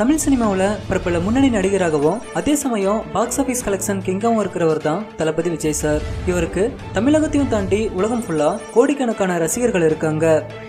தமிழ் சினிமாவில் பிரபல முன்னணி நடிகராகவும் அதே சமயம் பாக்ஸ் ஆஃபீஸ் கலெக்ஷன் கிங்காவும் இருக்கிறவர் தான் தளபதி விஜய் சார் இவருக்கு தமிழகத்தையும் தாண்டி உலகம் ஃபுல்லா கோடிக்கணக்கான ரசிகர்கள் இருக்காங்க.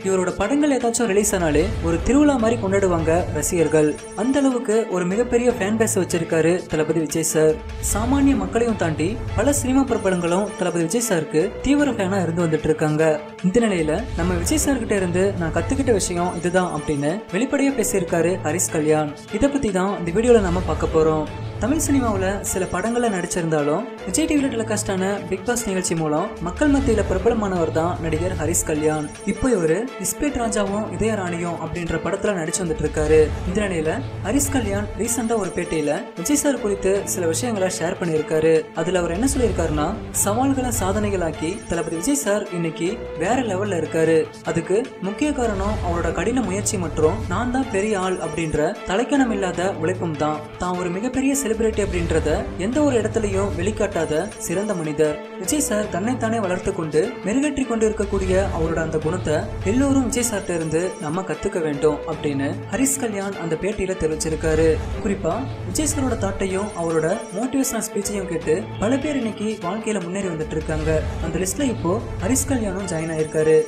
இவரோட படங்கள் ஏதாச்சும் ரிலீஸ் ஆனாலே ஒரு திருவிழா மாதிரி கொண்டாடுவாங்க ரசிகர்கள். அந்த அளவுக்கு ஒரு மிகப்பெரிய ஃபேன் பேஸ் வச்சிருக்காரு தளபதி விஜய் சார் சாமானிய மக்களையும் தாண்டி பல சினிமா பிரபலங்களும் தளபதி விஜய் சாருக்கு தீவிர ஃபேனா இருந்து வந்துட்டு இருக்காங்க. இந்த நிலையில நம்ம விஜய் சார்கிட்ட இருந்து நான் கத்துக்கிட்ட விஷயம் இதுதான் அப்படின்னு வெளிப்படையா பேசியிருக்காரு ஹரிஸ் கல்யாண். இதை பத்தி தான் இந்த வீடியோல நம்ம பார்க்க போறோம் தமிழ் சினிமாவில் சில படங்களில் நடிச்சிருந்தாலும் விஜய் டிவியில் டெலிகாஸ்டான பிக் பாஸ் நிகழ்ச்சி மூலம் மக்கள் மத்தியில் பிரபலமானவர் தான் நடிகர் ஹரிஸ் கல்யாண். இப்போ இவர் இஸ்பேட் ராஜாவும் இதய ராணியும் அப்படின்ற படத்தில் நடிச்சு வந்துட்டு இருக்காரு இந்த நிலையில ஹரிஸ் கல்யாண் ரீசெண்டாக ஒரு பேட்டியில் விஜய் சார் குறித்து சில விஷயங்களை ஷேர் பண்ணியிருக்காரு. அதில் அவர் என்ன சொல்லியிருக்காருன்னா சவால்களை சாதனைகளாக்கி தளபதி விஜய் சார் இன்னைக்கு வேற லெவலில் இருக்காரு. அதுக்கு முக்கிய காரணம் அவரோட கடின முயற்சி மற்றும் நான் தான் பெரிய ஆள் அப்படின்ற தலைக்கணம் இல்லாத உழைப்பும் தான். தான் ஒரு மிகப்பெரிய செலிபிரிட்டி அப்படின்றத எந்த ஒரு இடத்துலயும் வெளிக்காட்டாத சிறந்த மனிதர். விஜய் சார் தன்னைத்தானே வளர்த்து கொண்டு மெருகேற்றி கொண்டு இருக்கக்கூடிய அவரோட அந்த குணத்தை எல்லோரும் விஜய் சார்ட்ட இருந்து நம்ம கத்துக்க வேண்டும் அப்படின்னு ஹரிஸ் கல்யாண் அந்த பேட்டியில தெரிவிச்சிருக்காரு. குறிப்பா விஜய் சாரோட தாட்டையும் அவரோட மோட்டிவேஷனல் ஸ்பீச்சையும் கேட்டு பல பேர் இன்னைக்கு வாழ்க்கையில முன்னேறி வந்துட்டு இருக்காங்க. அந்த லிஸ்ட்ல இப்போ ஹரிஸ் கல்யாணும் ஜாயின் ஆயிருக்காரு.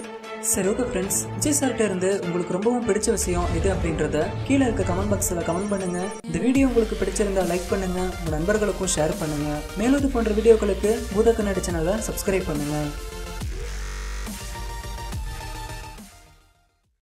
சரி ஓகே ஃப்ரெண்ட்ஸ் விஜய் சார்கிட்ட இருந்து உங்களுக்கு ரொம்பவும் பிடிச்ச விஷயம் எது அப்படின்றத கீழே இருக்க கமெண்ட் பாக்ஸில் கமெண்ட் பண்ணுங்க. இந்த வீடியோ உங்களுக்கு பிடிச்சிருந்தா லைக் பண்ணுங்க. உங்க நண்பர்களுக்கும் ஷேர் பண்ணுங்க. மேலும் இது போன்ற வீடியோக்களுக்கு பூத கண்ணாடி சேனலை சப்ஸ்கிரைப் பண்ணுங்க.